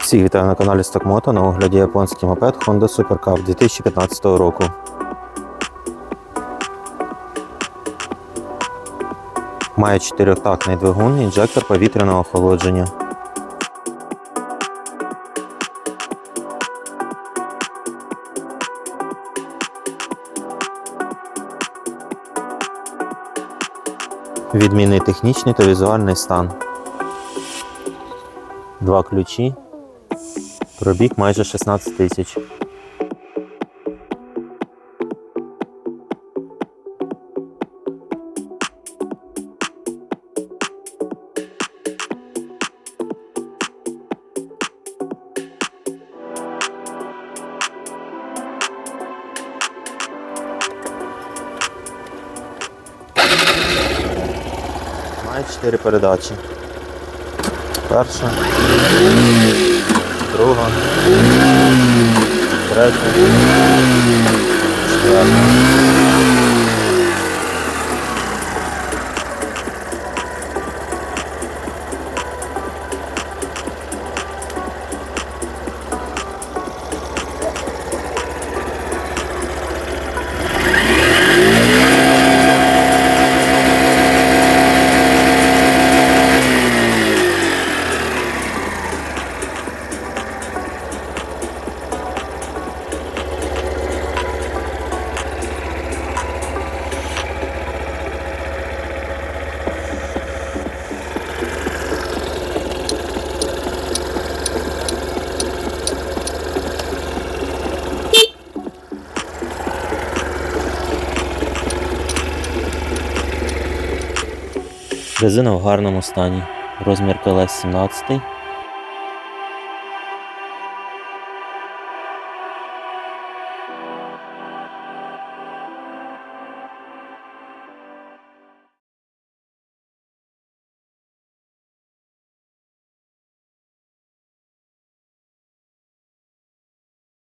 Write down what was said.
Всіх вітаю на каналі Стокмото на огляді японський мопед Honda Super Cup 2015 року. Має чотирьохтактний двигун, інжектор повітряного охолодження. Відмінний технічний та візуальний стан. Два ключі. Пробіг майже 16 тисяч. Має 4 передачі. Перша, друга, третя, Резина в гарному стані. Розмір колес 17,